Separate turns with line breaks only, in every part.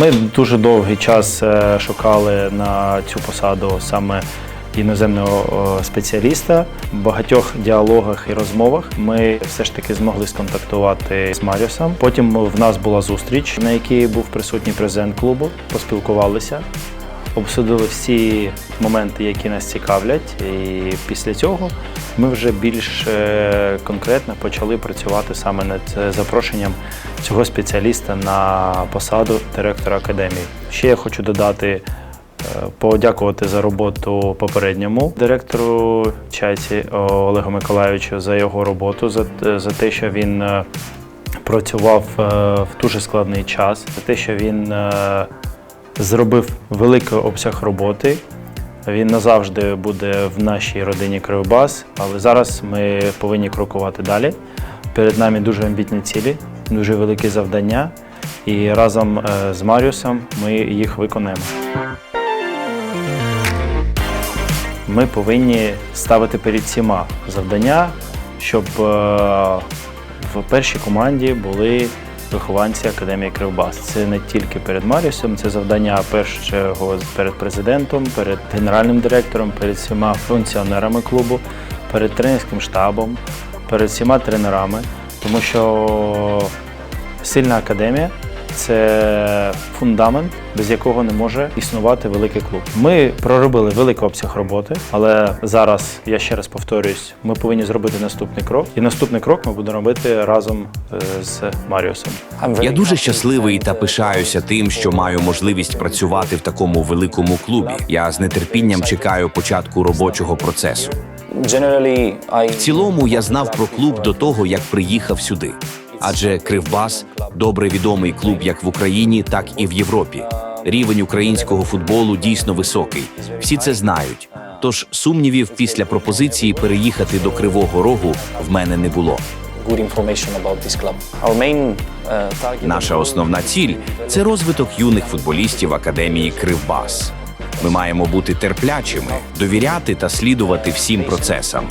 Ми дуже довгий час е, шукали на цю посаду саме іноземного е, спеціаліста. В багатьох діалогах і розмовах ми все ж таки змогли сконтактувати з Маріусом. Потім в нас була зустріч, на якій був присутній президент клубу. Поспілкувалися, обсудили всі моменти, які нас цікавлять. І після цього ми вже більш е, конкретно почали працювати саме над е, запрошенням цього спеціаліста на посаду директора академії. Ще я хочу додати. е, Подякувати за роботу попередньому директору Чайці Олегу Миколайовичу за його роботу, за, за те, що він працював в дуже складний час, за те, що він зробив великий обсяг роботи. Він назавжди буде в нашій родині Кривбас, але зараз ми повинні крокувати далі. Перед нами дуже амбітні цілі, дуже великі завдання, і разом е, з Маріусом ми їх виконаємо. Ми повинні ставити перед всіма завдання, щоб е, в першій команді були вихованці Академії Кривбас. Це не тільки перед Маріусом, це завдання першого перед президентом, перед генеральним директором, перед всіма функціонерами клубу, перед тренерським штабом, перед всіма тренерами, тому що сильна академія це фундамент, без якого не може існувати великий клуб. Ми проробили великий обсяг роботи, але зараз я ще раз повторюсь, ми повинні зробити наступний крок. І наступний крок ми будемо робити разом е, з Маріусом.
Я дуже щасливий та пишаюся тим, що маю можливість працювати в такому великому клубі. Я з нетерпінням чекаю початку робочого процесу.
В
В цілому я знав про клуб до того, як приїхав сюди. Адже Кривбас добре відомий клуб як в Україні, так і в Європі. Рівень українського футболу дійсно високий. Всі це знають. Тож сумнівів після пропозиції переїхати до Кривого Рогу в мене не було. Наша основна ціль це розвиток юних футболістів Академії Кривбас. Ми маємо бути терплячими, довіряти та слідувати всім процесам.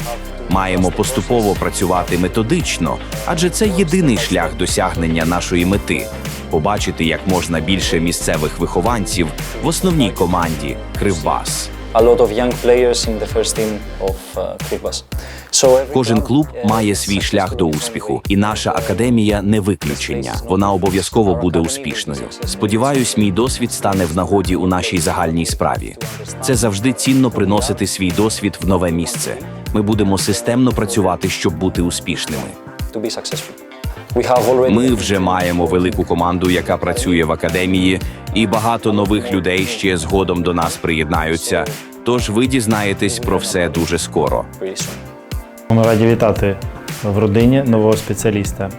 Маємо поступово працювати методично, адже це єдиний шлях досягнення нашої мети побачити як можна більше місцевих вихованців в основній команді Кривбас. Кожен клуб має свій шлях до успіху, і наша академія не виключення. Вона обов'язково буде успішною. Сподіваюсь, мій досвід стане в нагоді у нашій загальній справі. Це завжди цінно приносити свій досвід в нове місце. Ми будемо системно працювати, щоб бути успішними. Ми вже маємо велику команду, яка працює в академії, і багато нових людей ще згодом до нас приєднаються. Тож ви дізнаєтесь про все дуже скоро.
Ми раді вітати в родині нового спеціаліста.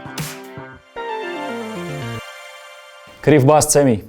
Кривбас це мій.